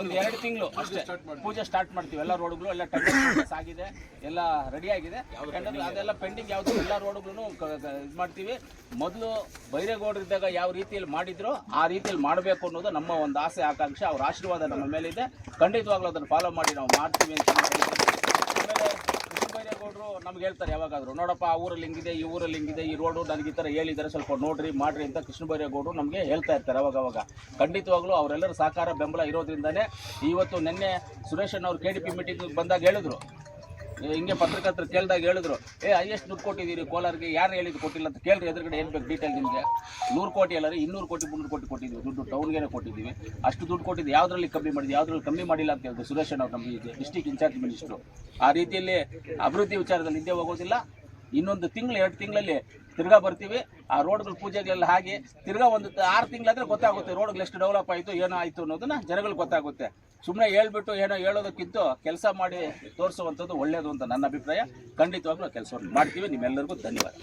ಒಂದು ಎರಡು ತಿಂಗಳು ಅಷ್ಟೇ. ಪೂಜೆ ಸ್ಟಾರ್ಟ್ ಮಾಡ್ತೀವಿ. ಎಲ್ಲ ರೋಡ್ಗಳು ಎಲ್ಲ ಟೆಂಡರ್ ಆಗಿದೆ ಎಲ್ಲ ರೆಡಿ ಆಗಿದೆ. ಟೆಂಡರ್ ಅದೆಲ್ಲ ಪೆಂಡಿಂಗ್ ಯಾವುದು ಎಲ್ಲ ರೋಡ್ಗಳು ಇದು ಮಾಡ್ತೀವಿ. ಮೊದಲು ಬೈರೇಗೌಡರು ಇದ್ದಾಗ ಯಾವ ರೀತಿಯಲ್ಲಿ ಮಾಡಿದ್ರು ಆ ರೀತಿಯಲ್ಲಿ ಮಾಡಬೇಕು ಅನ್ನೋದು ನಮ್ಮ ಒಂದು ಆಸೆ ಆಕಾಂಕ್ಷೆ. ಅವ್ರ ಆಶೀರ್ವಾದ ನಮ್ಮ ಮೇಲಿದೆ. ಖಂಡಿತವಾಗ್ಲೂ ಅದನ್ನು ಫಾಲೋ ಮಾಡಿ. ನಾವು ಮಾಡ್ತೀವಿ ಅಂತ ನಮ್ಗೆ ಹೇಳ್ತಾರೆ ಯಾವಾಗಾದ್ರು. ನೋಡಪ್ಪ, ಆ ಊರಲ್ಲಿ ಹಿಂಗಿದೆ, ಈ ಊರಲ್ಲಿ ಹಿಂಗಿದೆ, ಈ ರೋಡು ನನಗೆ ಈ ಥರ ಹೇಳಿದ್ದಾರೆ ಸ್ವಲ್ಪ ನೋಡ್ರಿ, ಮಾಡ್ರಿ ಅಂತ ಕೃಷ್ಣ ಬೈರೇಗೌಡರು ನಮಗೆ ಹೇಳ್ತಾ ಇರ್ತಾರೆ ಅವಾಗ ಅವಾಗ ಖಂಡಿತವಾಗ್ಲೂ ಅವರೆಲ್ಲರೂ ಸಹಕಾರ ಬೆಂಬಲ ಇರೋದ್ರಿಂದನೇ ಇವತ್ತು ನಿನ್ನೆ ಸುರೇಶನ್ ಅವರು ಕೆ ಡಿ ಪಿ ಮೀಟಿಂಗ್ ಬಂದಾಗ ಹೇಳಿದ್ರು. ಹಿಂಗೆ ಪತ್ರಕರ್ತರು ಕೇಳಿದಾಗ ಹೇಳಿದ್ರು, ಏ ಹೈಯೆಸ್ಟ್ ದುಡ್ಡು ಕೊಟ್ಟಿದ್ದೀರಿ ಕೋಲಾರ್ಗೆ, ಯಾರು ಹೇಳಿದ್ದು ಕೊಟ್ಟಿಲ್ಲ ಅಂತ ಕೇಳ್ರಿ, ಎದುರುಗಡೆ ಏನು ಬೇಕು ಡೀಟೇಲ್ ನಿಮಗೆ. ನೂರು ಕೋಟಿ ಅಲ್ಲ ಇನ್ನೂರು ಕೋಟಿ, ಮುನ್ನೂರು ಕೋಟಿ ಕೊಟ್ಟಿದ್ದೀವಿ, ದುಡ್ಡು ಟೌನ್ಗೇನೆ ಕೊಟ್ಟಿದ್ದೀವಿ. ಅಷ್ಟು ದುಡ್ಡು ಕೊಟ್ಟಿದ್ದು ಯಾವುದ್ರಲ್ಲಿ ಕಮ್ಮಿ ಮಾಡಿದ್ವಿ, ಯಾವುದ್ರಲ್ಲಿ ಕಮ್ಮಿ ಮಾಡಿಲ್ಲ ಅಂತ ಹೇಳಿದ್ರು ಸುರೇಶ್ ಅವ್ರು ನಮಗೆ ಡಿಸ್ಟಿಕ್ ಇನ್ಚಾರ್ಜ್ ಮಿನಿಸ್ಟ್ರು ಆ ರೀತಿಯಲ್ಲಿ ಅಭಿವೃದ್ಧಿ ವಿಚಾರದಲ್ಲಿ ಹಿಂದೆ ಹೋಗೋದಿಲ್ಲ. ಇನ್ನೊಂದು ತಿಂಗಳು, ಎರಡು ತಿಂಗಳಲ್ಲಿ ತಿರ್ಗಾ ಬರ್ತೀವಿ. ಆ ರೋಡ್ಗಳ ಪೂಜೆಗಳೆಲ್ಲ ಹಾಗೆ ತಿರ್ಗಾ ಒಂದು ಆರು ತಿಂಗಳಾದ್ರೆ ಗೊತ್ತಾಗುತ್ತೆ ರೋಡ್ಗಳು ಎಷ್ಟು ಡೆವಲಪ್ ಆಯಿತು ಏನೋ ಆಯಿತು ಅನ್ನೋದನ್ನ ಜನಗಳಿಗೆ ಗೊತ್ತಾಗುತ್ತೆ. ಸುಮ್ಮನೆ ಹೇಳ್ಬಿಟ್ಟು ಏನೋ ಹೇಳೋದಕ್ಕಿಂತ ಕೆಲಸ ಮಾಡಿ ತೋರಿಸುವಂಥದ್ದು ಒಳ್ಳೆಯದು ಅಂತ ನನ್ನ ಅಭಿಪ್ರಾಯ. ಖಂಡಿತವಾಗ್ಲೂ ಕೆಲಸವನ್ನು ಮಾಡ್ತೀವಿ. ನಿಮ್ಮೆಲ್ಲರಿಗೂ ಧನ್ಯವಾದ.